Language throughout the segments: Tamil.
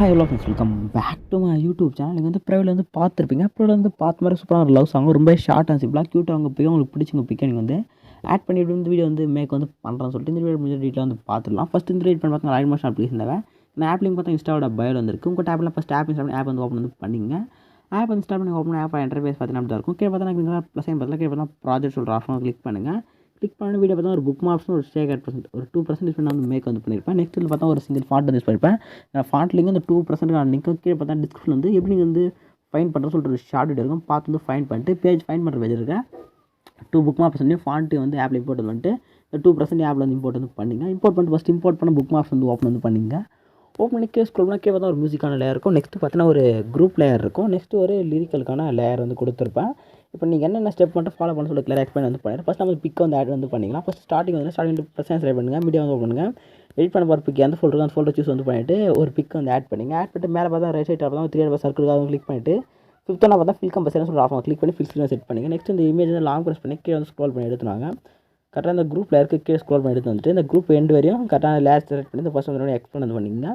Hi hello friends welcome back to my YouTube channel நீங்கள் வந்து ப்ரைவில் வந்து பார்த்துருப்பீங்க. ப்ரைவில் வந்து பார்த்த மாதிரி சூப்பராக ஒரு லவ் சாங் ரொம்ப ஷார்ட் அண்ட் சிம்பிளாக க்யூட்டாக அவங்க போய் உங்களுக்கு பிடிச்சவங்க பிக்கை நீங்கள் வந்து ஆட் பண்ணிட்டு வந்து வீடியோ வந்து மேக் வந்து பண்ணுறேன்னு சொல்லிட்டு இந்த வீடியோ முடிஞ்ச டீட்டெயில் வந்து பார்த்துடலாம். ஃபஸ்ட் இந்த ரீட் பண்ணி பார்த்தா லைன் மோஷன் அப்ளிகேஷன் தேவை இந்த ஆப் பார்த்தா இன்ஸ்டாவோட பயோ வந்துருக்கு. உங்கள் டேப்பில் ஃபஸ்ட் ஆப் இன்ஸ்டால் ஆப் வந்து ஓப்பன் வந்து பண்ணிங்க. ஆப் இன்ஸ்டால் பண்ணி ஓப்பன் ஆப் இன்டர்ஃபேஸ் பார்த்தீங்கன்னா அப்படி இருக்கும். கீழே பார்த்தா எனக்கு ப்ளஸ் சைன் பார்த்தா கீழே பார்த்தா ப்ராஜெக்ட் சொல்கிற ஆஃபர் கிளிக் பண்ணுங்கள் கிளிக் பண்ண வீடியோ பார்த்தா ஒரு புக் மார்க்ஸ் ஒரு ஸ்டேக் அட் பர்சன்ட் ஒரு டூ பர்சன்ட் பண்ணி வந்து மேக் வந்து பண்ணியிருப்பேன். நெக்ஸ்ட் வந்து பார்த்தா ஒரு சிங்கிள் ஃபாண்ட் வந்து யூஸ் பண்ணியிருப்பேன் ஃபாண்ட் லிங்க் அந்த டூ பர்சன்ட் லிங்க் கீழே பார்த்தா டிஸ்கிரிப்ஷன் வந்து எப்படி நீங்கள் வந்து ஃபைன் பண்ணுறது சொல்லிட்டு ஒரு ஷார்ட் வீடியோ இருக்கும். பார்த்து வந்து ஃபைன் பண்ணிட்டு பேஜ் ஃபைன் பண்ணுற பேஜ் இருக்கேன் டூ புக் மார்க்ஸ் வந்து ஃபாண்ட்டு வந்து ஆப்பில் இம்போர்ட் வந்துட்டு டூ பர்சன்ட் ஆப்பில் வந்து இம்போர்ட் வந்து பண்ணிங்க. இம்போர்ட் பண்ணிட்டு ஃபஸ்ட் இம்போர்ட் பண்ண புக் மார்க்ஸ் வந்து ஓப்பன் வந்து பண்ணிங்க. ஓப்பன் பண்ணி ஸ்கூல் ஸ்க்ரோல் பண்ணால் கே பார்த்தா ஒரு மியூசிக்கான லேயர் இருக்கும். நெக்ஸ்ட் பார்த்தீங்கன்னா ஒரு குரூப் லேயர் இருக்கும். நெக்ஸ்ட் ஒரு லிரிக்கலுக்கான லேயர் வந்து கொடுத்துருப்பேன். இப்போ நீங்கள் என்னென்ன ஸ்டெப் மட்டும் ஃபாலோ பண்ண சொல்லி கிளியர் எக்ஸ்பிளைன் வந்து பண்ணிடுறேன். ஃபஸ்ட் நம்ம பிக் வந்து ஆட் வந்து பண்ணிக்கலாம். ஃபஸ்ட் ஸ்டார்டிங் வந்து ஸ்டார்டிங் ப்ரெசன்ஸ் ரைட் பண்ணுங்கள் மீடியா வந்து பண்ணுங்கள் எடிட் பண்ண போகிற பிக் எந்த ஃபோல்டருக்கு அந்த ஃபோல்டர் சூஸ் வந்து பண்ணிவிட்டு ஒரு பிக் வந்து ஆட் பண்ணிங்க. ஆட் பண்ணிட்டு மேலே பார்த்தா ரைட் சைட் பார்த்தா த்ரீ ஹண்ட்ரட் சர்க்கிள் அதை கிளிக் பண்ணிட்டு ஃபிஃப்த் பார்த்தா ஃபில் கம்பல்சரி சொல்லி ஆஃப் கிளிக் பண்ணி ஃபில் செட் பண்ணிங்க. நெக்ஸ்ட் இந்த இமேஜ் வந்து லாங் ப்ரெஸ் பண்ணி கீழே வந்து ஸ்க்ரோல் பண்ணி எடுத்துனாங்க கரெக்டாக இந்த குரூப் இருக்க கீழே ஸ்க்ரோல் பண்ணி எடுத்து வந்துட்டு இந்த குரூப் எண்டு வரையும் கரெக்டாக லேயர் செலக்ட் பண்ணி இந்த ஃபஸ்ட் வந்து எக்ஸ்பிளைன் வந்து பண்ணிங்கன்னா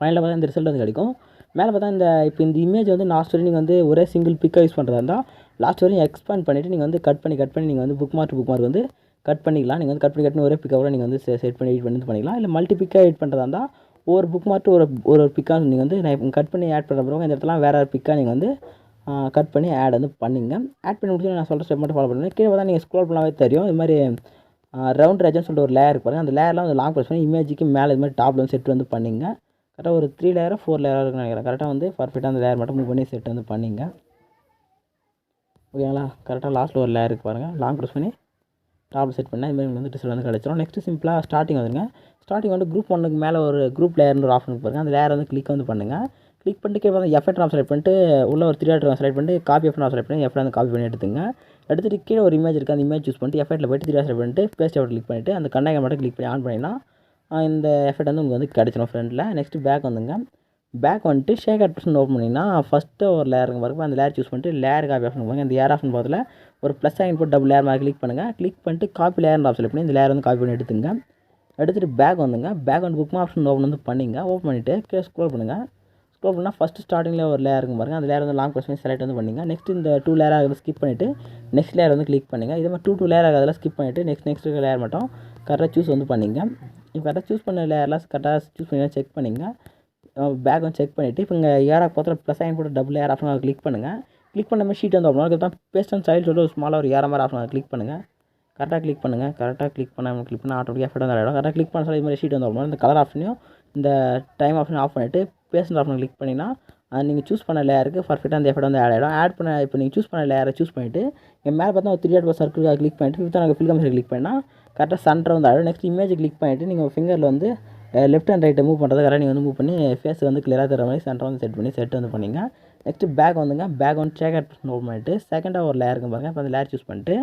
ஃபைனலில் பார்த்தா இந்த ரிசல்ட் வந்து கிடைக்கும். மேலே பார்த்தா இந்த இப்போ இந்த இமேஜ் வந்து லாஸ்ட் வரையும் நீங்கள் வந்து ஒரே சிங்கிள் பிக்காக யூஸ் பண்ணுறதா இருந்தால் லாஸ்ட் வரையும் எக்ஸ்பேண்ட் பண்ணிவிட்டு நீங்கள் வந்து கட் பண்ணி கட் பண்ணி நீங்கள் வந்து புக் மார்க் புக் மார்க் வந்து கட் பண்ணிக்கலாம். நீங்கள் வந்து கட் பண்ணி கட் பண்ணி ஒரே பிக்காக நீங்கள் வந்து செட் பண்ணி எடிட் பண்ணி பண்ணிக்கலாம் இல்லை மல்டி பிக்காக எடிட் பண்ணுறதா இருந்தால் ஒரு புக் மார்க் ஒரு ஒரு பிக்காக நீங்கள் வந்து நான் கட் பண்ணி ஆட் பண்ணுற பிறகு இந்த இடத்துல வேறு பிக்காக நீங்கள் வந்து கட் பண்ணி ஆட் வந்து பண்ணிங்க. ஆட் பண்ணி முடிச்சு நான் சொல்கிற ஸ்டெப் மட்டும் ஃபாலோ பண்ணுங்கள் கீழே பார்த்தா நீங்கள் ஸ்க்ரோல் பண்ணாவே தெரியும். இது மாதிரி ரவுண்ட் ரேஜன் சொல்லிட்டு ஒரு லேயர் பாருங்கள் அந்த லேயர்லாம் வந்து லாங் ப்ரெஸ் பண்ணி இமேஜுக்கு மேலே இது மாதிரி டாப்பில் வந்து செட் வந்து பண்ணிங்க. கரெக்டாக ஒரு த்ரீ லேயராக ஃபோர் லேயராக இருக்குன்னு நினைக்கிறேன். கரெக்டாக வந்து பர்ஃபெக்டாக அந்த லேயர் மட்டும் மூவ் பண்ணி செட் வந்து பண்ணிங்க. ஓகேங்களா கரெக்டாக லாஸ்ட்டில் ஒரு லேயர் பாருங்கள் லாங் க்ரூஸ் பண்ணி டாப் செட் பண்ணால் இதுமாதிரி வந்து ரிசல்ட் வந்து கிடச்சிரும். நெக்ஸ்ட்டு சிம்பிளாக ஸ்டார்டிங் வந்துருங்க. ஸ்டார்டிங் வந்து குரூப் ஒன்றுக்கு மேலே ஒரு குரூப் லேயர்னு ஒரு ஆப்ஷன் பாருங்கள் அந்த லேயர் வந்து கிளிக் வந்து பண்ணுங்கள் கிளிக் பண்ணிட்டு கீழே வந்து எஃபெக்ட் ஆஃப் செலக்ட் பண்ணிட்டு உள்ள ஒரு த்ரீ ஆர்டர் செலக்ட் பண்ணிட்டு காப்பி எஃபெக்ட் செலக்ட் பண்ணி எஃபெக்ட் வந்து காப்பி பண்ணி எடுத்துங்க. எடுத்துகிட்டு கீழே ஒரு இமேஜ் இருக்குது அந்த இமேஜ் யூஸ் பண்ணிட்டு எஃபெக்ட்டில் போய்ட்டு த்ரீ செலக்ட் பண்ணிட்டு பேஸ்ட் எஃபெக்ட் கிளிக் பண்ணிட்டு அந்த கண்ணாக மட்டும் கிளிக் பண்ணி ஆன் பண்ணினா இந்த எஃபெக்ட் வந்து உங்களுக்கு வந்து கிடச்சிடும் ஃப்ரெண்டில் நெக்ஸ்ட்டு பேக் வந்துங்க. பேக் வந்துட்டு ஷேக் ஆப்ஷன் ஓப்பன் பண்ணிங்கன்னா ஃபஸ்ட்டு ஒரு லேயர் பாருங்க. அந்த லேயர் சூஸ் பண்ணிட்டு லேயர் காப்பி ஆப்ஷன் பாருங்க. இந்த ஏர் ஆப்ஷன் பார்த்துல ஒரு ப்ளஸ் ஆகின் போட்டு டபுள் லேயர் மாதிரி கிளிக் பண்ணுங்கள் கிளிக் பண்ணிட்டு காப்பி லேயர் ஆப்ஷன் பண்ணி இந்த லேயர் வந்து காப்பி பண்ணி எடுத்துங்க. எடுத்துகிட்டு பேக் வந்துங்க. பேக் வந்து புக் ஆப்ஷன் ஓப்பன் வந்து பண்ணிங்க. ஓப்பன் பண்ணிவிட்டு கே ஸ்க்ரோல் பண்ணுங்கள் ஸ்க்ரோல் பண்ணால் ஃபஸ்ட்டு ஸ்டார்டிங்கில் ஒரு லேயர் இருக்கும் பாருங்கள் அந்த லேயர் வந்து லாங் கொஸ்டின் செலக்ட் வந்து பண்ணிங்க. நெக்ஸ்ட் இந்த டூ லேயர் ஆகிறது ஸ்கிப் பண்ணிவிட்டு நெக்ஸ்ட் லேயர் வந்து கிளிக் பண்ணுங்கள் இதே மாதிரி டூ டூ லேயர் ஆகிறதுல ஸ்கிப் பண்ணிவிட்டு நெக்ஸ்ட் நெக்ஸ்ட் லேயர் மட்டும் கரெக்டாக சூஸ் வந்து பண்ணிங்க. இப்போ கரெக்டாக சூஸ் பண்ண லேயர்லாம் கரெக்டாக சூஸ் பண்ணி செக் பண்ணிங்க. பேக் வந்து செக் பண்ணிவிட்டு இப்போ இங்கே ஏர் பார்த்து ப்ளஸ் ஆயின் போட்டு டபுள் ஏர் ஆப்ஷன் கிளிக் பண்ணுங்கள் கிளிக் பண்ண மாதிரி ஷீட் வந்து அப்படின்னா தான் பேஸ்ட் அண்ட் சைல்டு சொல்லிட்டு ஒரு ஸ்மாலாக ஒரு ஏற மாதிரி ஆப்ஷன் கிளிக் பண்ணுங்கள் கரெக்டாக கிளிக் பண்ணுங்கள் கரெக்டாக கிளிக் பண்ணாமல் கிளிக் பண்ணால் ஆட்டோமேட்டிக்காக எஃபெக்ட் வந்து ஆகிடும் கரெக்டாக கிளிக் பண்ண சொல்லி இது மாதிரி ஷீட் வந்து அப்படின்னா இந்த கலர் ஆப்ஷனையும் இந்த டைம் ஆப்ஷன் ஆஃப் பண்ணிவிட்டு பேஸ்ட் ஆப்ஷன் கிளிக் பண்ணிங்கன்னா நீங்கள் சூஸ் பண்ண லேயருக்கு பர்ஃபெக்டாக அந்த எஃபெக்ட் வந்து ஆட் ஆகிடும் ஆட் பண்ண இப்போ நீங்கள் சூஸ் பண்ண லேயரை சூஸ் பண்ணிவிட்டு இங்கே மேலே பார்த்தா ஒரு த்ரீ ஆட் சர்க்கிள் கிளிக் பண்ணிட்டு ஃபிஃப்த் நாங்கள் ஃபில் கமிஷன் கிளிக் பண்ணால் கரெக்டாக சென்டர் வந்து ஆகிடும் நெக்ஸ்ட் இமேஜ் கிளிக் பண்ணிவிட்டு நீங்கள் ஃபிங்கரில் வந்து லெஃப்ட் அண்ட் ரைட்டை மூவ் பண்ணுறது கரெக்டாக நீங்கள் வந்து மூவ் பண்ணி ஃபேஸ் வந்து கிளியராக தர மாதிரி சென்டர் வந்து செட் பண்ணி செட் வந்து பண்ணிங்க. நெக்ஸ்ட் பேக் வந்துங்க. பேக் வந்து சேக் அட் ஓப்பன் பண்ணிட்டு செகண்டாக ஒரு லேயருக்கு பாருங்கள் இப்போ அந்த லேயர் சூஸ் பண்ணிட்டு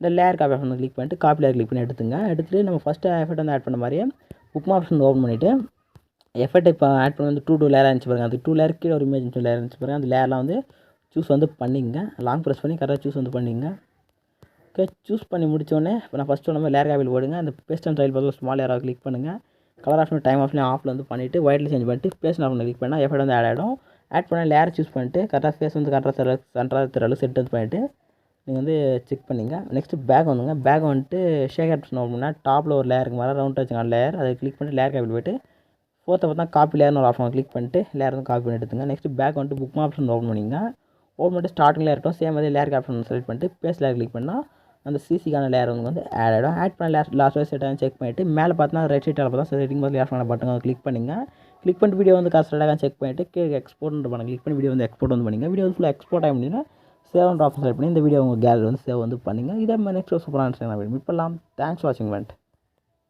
இந்த லேயர் காப்பி ஆப்ஷன் கிளிக் பண்ணிட்டு காப்பி லேயர் கிளிக் பண்ணி எடுத்துங்க. எடுத்துகிட்டு நம்ம ஃபஸ்ட்டு எஃபெக்ட் வந்து ஆட் பண்ண மாதிரியே புக் ஆப்ஷன் ஓப்பன் பண்ணிவிட்டு எஃபெக்ட் இப்போ ஆட் பண்ணி வந்து டூ டூ லேயர் இருந்துச்சு பாருங்கள் அது டூ லேயர் கீழே ஒரு இமேஜ் டூ லேயர் இருந்துச்சு பாருங்கள் அந்த லேயர்லாம் வந்து சூஸ் வந்து பண்ணிங்க. லாங் ப்ரெஸ் பண்ணி கரெக்டாக சூஸ் வந்து பண்ணிங்க. ஓகே சூஸ் பண்ணி முடிச்சோடனே இப்போ நான் ஃபஸ்ட்டு நம்ம லேயர் காப்பியில் போடுங்க. அந்த பேஸ்ட் அண்ட் ஸ்டைல் பார்த்து ஸ்மால் ஏராக கிளிக் பண்ணுங்கள் கலர் ஆப்ஷன் டைம் ஆப்ஷன் ஆஃபில் வந்து பண்ணிவிட்டு ஒயிட்டில் சேஞ்ச் பண்ணிட்டு பேஸ்ட் ஆப்ஷன் கிளிக் பண்ணால் எஃபெக்ட் வந்து ஆட் ஆகிடும் ஆட் பண்ண லேயர் சூஸ் பண்ணிட்டு கரெக்டாக ஃபேஸ் வந்து கரெக்டாக தர சென்டராக தெரியல செட் வந்து பண்ணிவிட்டு நீங்கள் வந்து செக் பண்ணிங்க. நெக்ஸ்ட்டு பேக் வந்துங்க பேக் வந்துட்டு ஷேக் ஆப்ஷன் ஓப்பன் டாப்பில் ஒரு லேயருக்கு மேலே ரவுண்ட் வச்சுங்க லேயர் அதை கிளிக் பண்ணிட்டு லேயர் காப்பியில் போய்ட்டு ஃபோர்த்தை பார்த்தா காப்பி லேயர்னு ஒரு ஆப்ஷன் கிளிக் பண்ணிட்டு லேயர் வந்து காப்பி பண்ணி எடுத்துங்க. நெக்ஸ்ட் பேக் வந்துட்டு புக் ஆப்ஷன் ஓப்பன் பண்ணிங்க. ஓப்பன் பண்ணிட்டு ஸ்டார்டிங்கில் இருக்கட்டும். சேம் அதே லேயர் ஆப்ஷன் செலக்ட் பண்ணிட்டு பேஸ் லேயர் கிளிக் பண்ணால் அந்த சிசிக்கான லேயர் வந்து வந்து ஆட் ஆகிடும் ஆட் பண்ண லேயர் லாஸ்ட் வரை செட்டாக செக் பண்ணிவிட்டு மேலே பார்த்தா ரைட் சைட்டில் பார்த்தா செட்டிங் பார்த்து பண்ண பட்டன் கிளிக் பண்ணுங்க. கிளிக் பண்ணிட்டு வீடியோ வந்து கரெக்டாக செக் பண்ணிவிட்டு கே எக்ஸ்போர்ட் பண்ணுங்க கிளிக் பண்ணி வீடியோ வந்து எக்ஸ்போர்ட் வந்து பண்ணிங்க. வீடியோ வந்து ஃபுல்லாக எக்ஸ்போர்ட் ஆகி முடியும்னா சேவ் ஆஃப் ஆப்ஷன் செலக்ட் பண்ணி இந்த வீடியோ உங்கள் கேலரி வந்து சேவ் வந்து பண்ணிங்க. இதே மாதிரி நெக்ஸ்ட் சூப்பராக மீட் பண்ணலாம் தேங்க்ஸ் வாட்சிங் வெண்ட்